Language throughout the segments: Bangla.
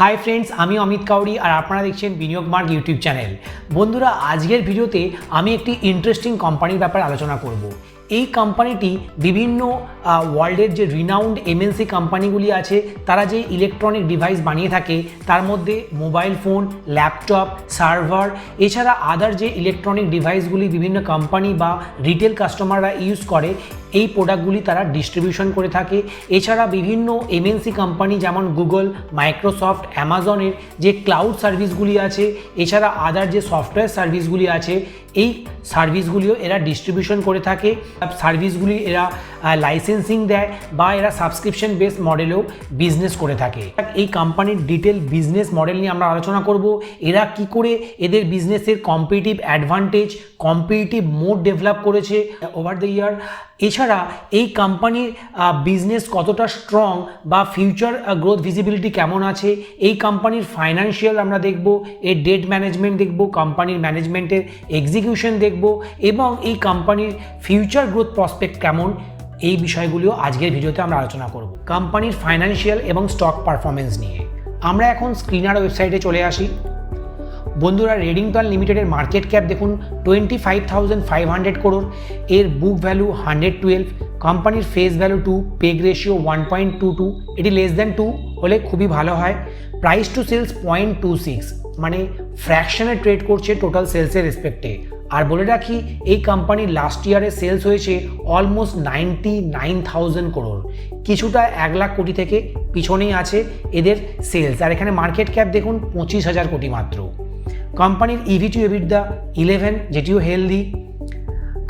হাই ফ্রেন্ডস আমি অমিত কাউরি আর আপনারা দেখছেন বিনিয়োগ মার্গ ইউটিউব চ্যানেল। বন্ধুরা, আজকের ভিডিওতে আমি একটি ইন্টারেস্টিং কোম্পানির ব্যাপারে আলোচনা করব। এই কোম্পানিটি বিভিন্ন ওয়ার্ল্ডের যে রিনাউন্ড এমএনসি কোম্পানিগুলি আছে, তারা যে ইলেকট্রনিক ডিভাইস বানিয়ে থাকে, তার মধ্যে মোবাইল ফোন ল্যাপটপ সার্ভার এছাড়া আদার যে ইলেকট্রনিক ডিভাইসগুলি বিভিন্ন কোম্পানি বা রিটেল কাস্টমাররা ইউজ করে, এই প্রোডাক্টগুলি তারা ডিস্ট্রিবিউশন করে থাকে। এছাড়া বিভিন্ন এমএনসি কোম্পানি যেমন গুগল মাইক্রোসফট অ্যামাজনের যে ক্লাউড সার্ভিসগুলি আছে, এছাড়া আদার যে সফটওয়্যার সার্ভিসগুলি আছে, এই সার্ভিসগুলিও এরা ডিস্ট্রিবিউশন করে থাকে। সার্ভিসগুলি এরা লাইসেন্সিং দেয় বা এরা সাবস্ক্রিপশন বেস মডেলেও বিজনেস করে থাকে। এই কোম্পানির ডিটেল বিজনেস মডেল নিয়ে আমরা আলোচনা করব। এরা কি করে এদের বিজনেসের competitive advantage competitive moat develop করেছে ওভার দ্য ইয়ার এছাড়া এই কোম্পানির বিজনেস কতটা স্ট্রং বা ফিউচার গ্রোথ ভিজিবিলিটি কেমন আছে, এই কোম্পানির ফাইন্যান্সিয়াল আমরা দেখব, এর ডেট ম্যানেজমেন্ট দেখব কোম্পানির ম্যানেজমেন্টের এক্সিকিউশন দেখব, এবং এই কোম্পানির ফিউচার গ্রোথ প্রসপেক্ট কেমন, এই বিষয়গুলিও আজকের ভিডিওতে আমরা আলোচনা করব। কোম্পানির ফাইন্যান্সিয়াল এবং স্টক পারফরমেন্স নিয়ে। আমরা এখন স্ক্রিনার ওয়েবসাইটে চলে আসি। বন্ধুরা রেডিংটন লিমিটেডের মার্কেট ক্যাপ দেখুন twenty five thousand five hundred crore এর বুক ভ্যালু হান্ড্রেড টুয়েলভ কোম্পানির face value two PEG ratio one point two two এটি লেস দ্যান টু হলে খুবই ভালো হয়। Price to sales point two six মানে ফ্র্যাকশনে ট্রেড করছে টোটাল সেলসের রেসপেক্টে আর বলে রাখি, এই কোম্পানির লাস্ট ইয়ারে সেলস হয়েছে almost ninety nine thousand crore কিছুটা এক লাখ কোটি থেকে পিছনেই আছে এদের সেলস আর এখানে মার্কেট ক্যাপ দেখুন, পঁচিশ হাজার কোটি মাত্র। কোম্পানির ইভি টু এবিটদা ইলেভেন যেটিও হেলদি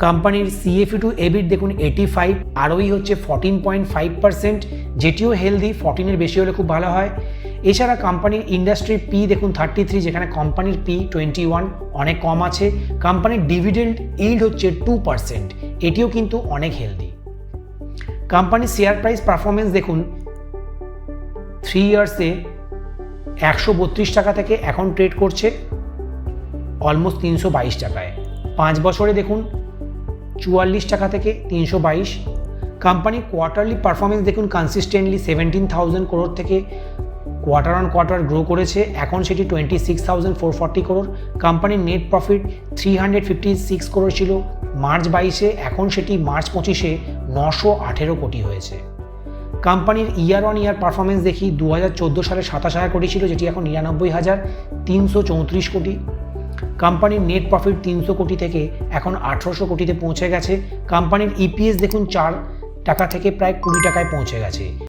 কোম্পানির সিএফি টু এবিট দেখুন এইটি ফাইভ আরওই হচ্ছে ফর্টিন পয়েন্ট ফাইভ পার্সেন্ট যেটিও হেলদি ফর্টিনের বেশি হলে খুব ভালো হয়। এছাড়া কোম্পানির ইন্ডাস্ট্রি পি দেখুন থার্টি থ্রি যেখানে কোম্পানির পি টোয়েন্টি ওয়ান অনেক কম আছে। কোম্পানির ডিভিডেন্ড ইল্ড হচ্ছে টু পার্সেন্ট এটিও কিন্তু অনেক হেলদি কোম্পানির শেয়ার প্রাইস পারফরমেন্স দেখুন থ্রি ইয়ার্সে একশো বত্রিশ টাকা থেকে এখন ট্রেড করছে। অলমোস্ট তিনশো বাইশ টাকায়। পাঁচ বছরে দেখুন, চুয়াল্লিশ টাকা থেকে তিনশো বাইশ। কোম্পানির কোয়ার্টারলি পারফরমেন্স দেখুন কনসিস্টেন্টলি সেভেন্টিন থাউজেন্ড করোড় থেকে কোয়ার্টার অন কোয়ার্টার গ্রো করেছে। এখন সেটি twenty six thousand four forty crore কোম্পানির net profit three hundred fifty six crore ছিল মার্চ বাইশে। এখন সেটি মার্চ পঁচিশে নশো আঠেরো কোটি হয়েছে। কোম্পানির ইয়ার অন ইয়ার পারফরমেন্স দেখি দু হাজার চোদ্দ সালে সাতাশ হাজার কোটি ছিল, যেটি এখন নিরানব্বই হাজার তিনশো চৌত্রিশ কোটি। কোম্পানির নেট প্রফিট তিনশো কোটি থেকে এখন আঠেরোশো কোটিতে পৌঁছে গেছে। কোম্পানির ইপিএস দেখুন, চার টাকা থেকে প্রায় কুড়ি টাকায় পৌঁছে গেছে।